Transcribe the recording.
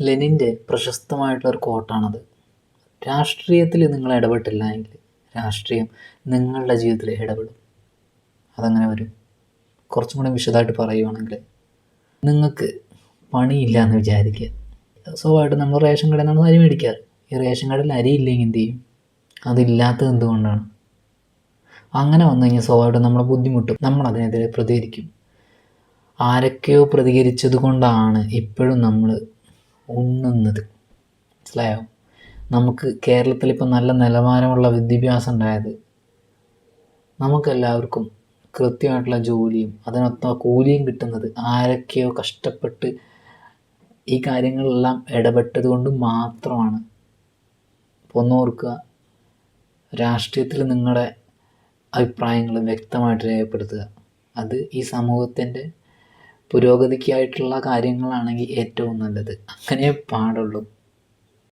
ലെനിന്റെ പ്രശസ്തമായിട്ടുള്ള ഒരു കോട്ടാണത്. രാഷ്ട്രീയത്തിൽ നിങ്ങൾ ഇടപെട്ടില്ല എങ്കിൽ രാഷ്ട്രീയം നിങ്ങളുടെ ജീവിതത്തിൽ ഇടപെടും. അതങ്ങനെ വരും. കുറച്ചും കൂടി വിശദമായിട്ട് പറയുവാണെങ്കിൽ നിങ്ങൾക്ക് പണിയില്ല എന്ന് വിചാരിക്കുക. സ്വഭാവമായിട്ട് നമ്മൾ റേഷൻ കടയിൽ നിന്നാണ് അരി മേടിക്കാറ്. ഈ റേഷൻ കടയിൽ അരി ഇല്ലെങ്കിൽ എന്ത് ചെയ്യും? അതില്ലാത്തത് എന്തുകൊണ്ടാണ്? അങ്ങനെ വന്നു കഴിഞ്ഞാൽ സ്വാഭാവികമായിട്ടും നമ്മൾ ബുദ്ധിമുട്ടും നമ്മൾ അതിനെതിരെ പ്രതികരിക്കും. ആരൊക്കെയോ പ്രതികരിച്ചത് കൊണ്ടാണ് ഇപ്പോഴും നമ്മൾ ഉണ്ണുന്നത്. മനസ്സിലായോ? നമുക്ക് കേരളത്തിൽ ഇപ്പം നല്ല നിലവാരമുള്ള വിദ്യാഭ്യാസം ഉണ്ടായത് നമുക്കെല്ലാവർക്കും കൃത്യമായിട്ടുള്ള ജോലിയും അതിനൊത്ത കൂലിയും കിട്ടുന്നത് ആരൊക്കെയോ കഷ്ടപ്പെട്ട് ഈ കാര്യങ്ങളെല്ലാം ഇടപെട്ടത് കൊണ്ട് മാത്രമാണ് അപ്പോൾ ഒന്നോർക്കുക രാഷ്ട്രീയത്തിൽ നിങ്ങളുടെ അഭിപ്രായങ്ങൾ വ്യക്തമായിട്ട് രേഖപ്പെടുത്തുക. അത് ഈ സമൂഹത്തിന്റെ പുരോഗതിക്കായിട്ടുള്ള കാര്യങ്ങളാണെങ്കിൽ ഏറ്റവും നല്ലത്. അങ്ങനെ പാടുള്ളൂ.